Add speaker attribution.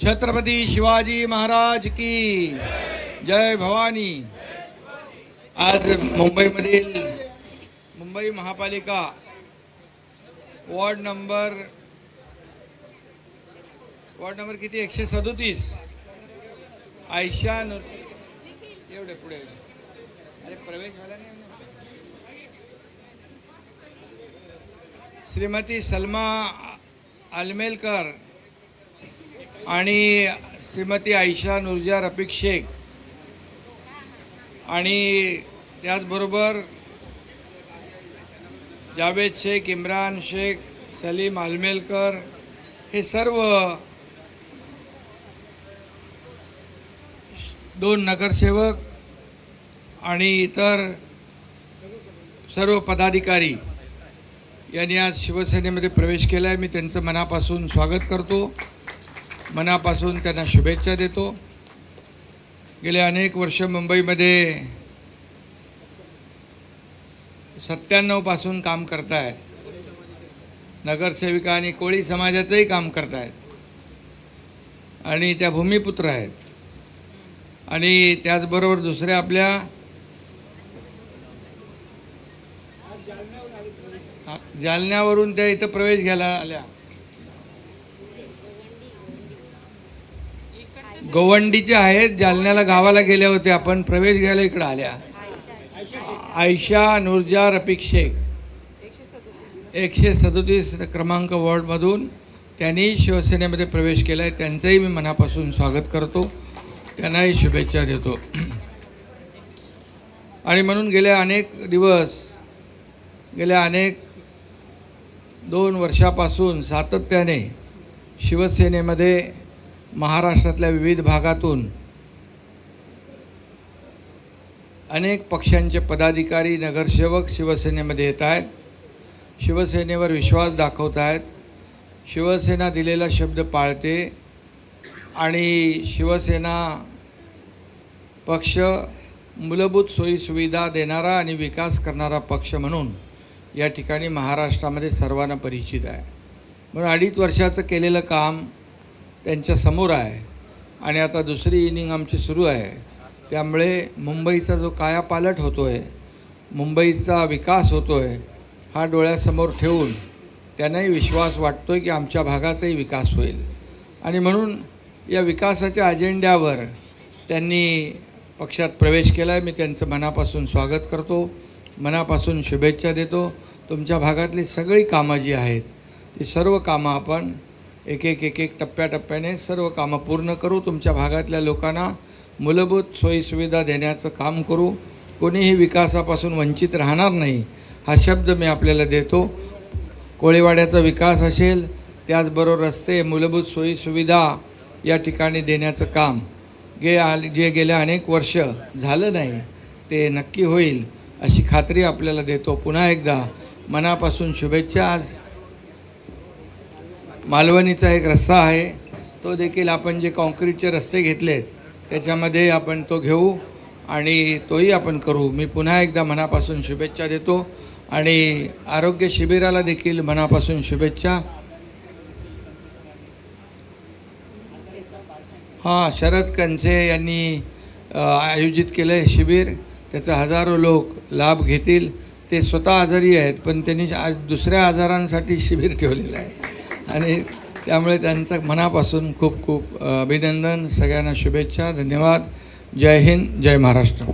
Speaker 1: छत्रपती शिवाजी महाराज की जय भवानी. आज मुंबईमधील मुंबई महापालिका वॉर्ड नंबर वॉर्ड नंबर किती? एकशे सदोतीस. आयशा न एवढे पुढे. अरे प्रवेश झाला नाही श्रीमती सलमा अलमेलकर आणि श्रीमती आयशा नुरजा रफिक शेख. आणि त्याचबरोबर जावेद शेख इम्रान शेख सलीम आलमेलकर हे सर्व दोन नगरसेवक आणि इतर सर्व पदाधिकारी यांनी आज शिवसेनेमध्ये प्रवेश केला आहे मी त्यांचं मनापासून स्वागत करतो. मनापासून त्यांना शुभेच्छा देतो. गेले अनेक वर्ष मुंबईमध्ये सत्त्याण्णवपासून काम करतायत. नगरसेविका आणि कोळी समाजाचंही काम करतायत. आणि त्या भूमिपुत्र आहेत. आणि त्याचबरोबर दुसऱ्या आपल्या जालन्यावरून त्या इथं प्रवेश घ्यायला आल्या. गवंडीच्या आहेत जालन्याला गावाला गेल्या होत्या. आपण प्रवेश घ्यायला इकडं आल्या. आयशा नुरजा रफिक शेख. एकशे सदोतीस क्रमांक वॉर्डमधून त्यांनी शिवसेनेमध्ये प्रवेश केला आहे त्यांचंही मी मनापासून स्वागत करतो. त्यांनाही शुभेच्छा देतो. आणि म्हणून गेल्या अनेक दिवस गेल्या अनेक दोन वर्षापासून सातत्याने शिवसेनेमध्ये महाराष्ट्रातल्या विविध भागातून अनेक पक्षांचे पदाधिकारी नगरसेवक शिवसेनेमध्ये येत आहेत. शिवसेनेवर विश्वास दाखवत आहेत. शिवसेना दिलेला शब्द पाळते आणि शिवसेना पक्ष मूलभूत सोयीसुविधा देणारा आणि विकास करणारा पक्ष म्हणून या ठिकाणी महाराष्ट्रामध्ये सर्वांना परिचित आहे. म्हणून अडीच वर्षाचं केलेलं काम त्यांच्यासमोर आहे. आणि आता दुसरी इनिंग आमची सुरू आहे. त्यामुळे मुंबईचा जो कायापालट होतो आहे मुंबईचा विकास होतो आहे हा डोळ्यासमोर ठेवून त्यांनाही विश्वास वाटतो आहे की आमच्या भागाचाही विकास होईल. आणि म्हणून या विकासाच्या अजेंड्यावर त्यांनी पक्षात प्रवेश केला आहे मी त्यांचं मनापासून स्वागत करतो. मनापासून शुभेच्छा देतो. तुमच्या भागातली सगळी कामं जी आहेत ती सर्व कामं आपण एक एक एक एक टप्प्याटप्प्याने सर्व कामं पूर्ण करू. तुमच्या भागातल्या लोकांना मूलभूत सोयीसुविधा देण्याचं काम करू. कोणीही विकासापासून वंचित राहणार नाही हा शब्द मी आपल्याला देतो. कोळीवाड्याचा विकास असेल त्याचबरोबर रस्ते मूलभूत सोयीसुविधा या ठिकाणी देण्याचं काम. गे आल जे गेल्या अनेक वर्ष झालं नाही ते नक्की होईल अशी खात्री आपल्याला देतो. पुन्हा एकदा मनापासून शुभेच्छा. आज मालवणीचा एक रस्ता आहे. तो देखील आपण जे कॉन्क्रीटचे रस्ते घेतलेत त्याच्यामध्ये आपण तो घेऊ आणि तोही आपण करू. मी पुन्हा एकदा मनापासून शुभेच्छा देतो आणि आरोग्य शिबिराला देखील मनापासून शुभेच्छा. हां शरद कंसे यांनी आयोजित केलं आहे शिबिर. त्याचा हजारो लोक लाभ घेतील. ते स्वतः आजारी आहेत पण त्यांनी आज दुसऱ्या आजारांसाठी शिबिर ठेवलेलं आहे. आणि त्यामुळे त्यांचं मनापासून खूप खूप अभिनंदन. सगळ्यांना शुभेच्छा. धन्यवाद. जय हिंद. जय महाराष्ट्र.